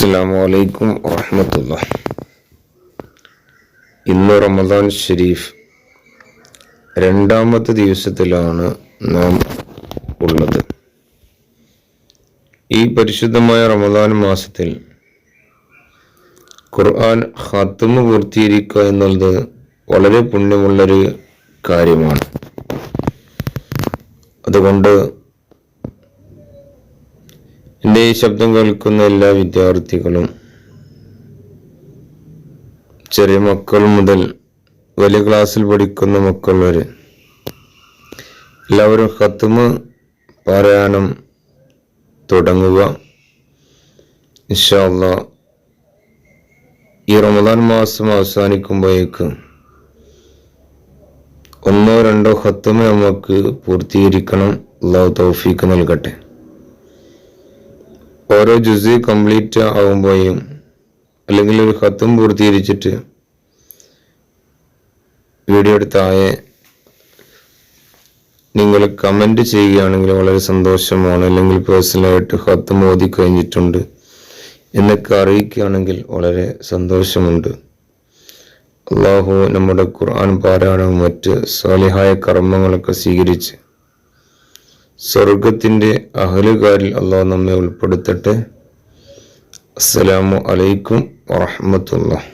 അസ്സാം വലൈക്കും വാഹമത്തുള്ള ഇന്ന് റമദാൻ ഷെരീഫ് രണ്ടാമത്തെ ദിവസത്തിലാണ് നാം ഉള്ളത്. ഈ പരിശുദ്ധമായ റമദാൻ മാസത്തിൽ ഖുർആൻ ഹത്തുമ പൂർത്തീകരിക്കുക എന്നുള്ളത് വളരെ പുണ്യമുള്ളൊരു കാര്യമാണ്. അതുകൊണ്ട് എന്റെ ഈ ശബ്ദം കേൾക്കുന്ന എല്ലാ വിദ്യാർത്ഥികളും ചെറിയ മക്കൾ മുതൽ വലിയ ക്ലാസ്സിൽ പഠിക്കുന്ന മക്കൾ വരെ എല്ലാവരും ഹത്തുമ പാരായണം തുടങ്ങുക. ഇൻഷാല്ല ഈ റമദാൻ മാസം അവസാനിക്കുമ്പോഴേക്ക് ഒന്നോ രണ്ടോ ഹത്തുമ നമുക്ക് പൂർത്തീകരിക്കണം. അള്ളാഹു തൗഫീക്ക് നൽകട്ടെ. ഓരോ ജുസ് കംപ്ലീറ്റ് ആകുമ്പോഴും അല്ലെങ്കിൽ ഒരു ഹത്തും പൂർത്തീകരിച്ചിട്ട് വീഡിയോ താഴെ നിങ്ങൾ കമന്റ് ചെയ്യുകയാണെങ്കിൽ വളരെ സന്തോഷമാണ്. അല്ലെങ്കിൽ പേഴ്സണലായിട്ട് ഹത്ത് മോദി കഴിഞ്ഞിട്ടുണ്ട് എന്നൊക്കെ അറിയിക്കുകയാണെങ്കിൽ വളരെ സന്തോഷമുണ്ട്. അള്ളാഹു നമ്മുടെ ഖുർആൻ പാരായണവും മറ്റ് സ്വാലിഹായ കർമ്മങ്ങളൊക്കെ സ്വീകരിച്ച് സ്വർഗത്തിന്റെ അഹലുകാരിൽ അള്ളാഹു നമ്മെ ഉൾപ്പെടുത്തട്ടെ. അസ്സലാമു അലൈക്കും വറഹമത്തുള്ള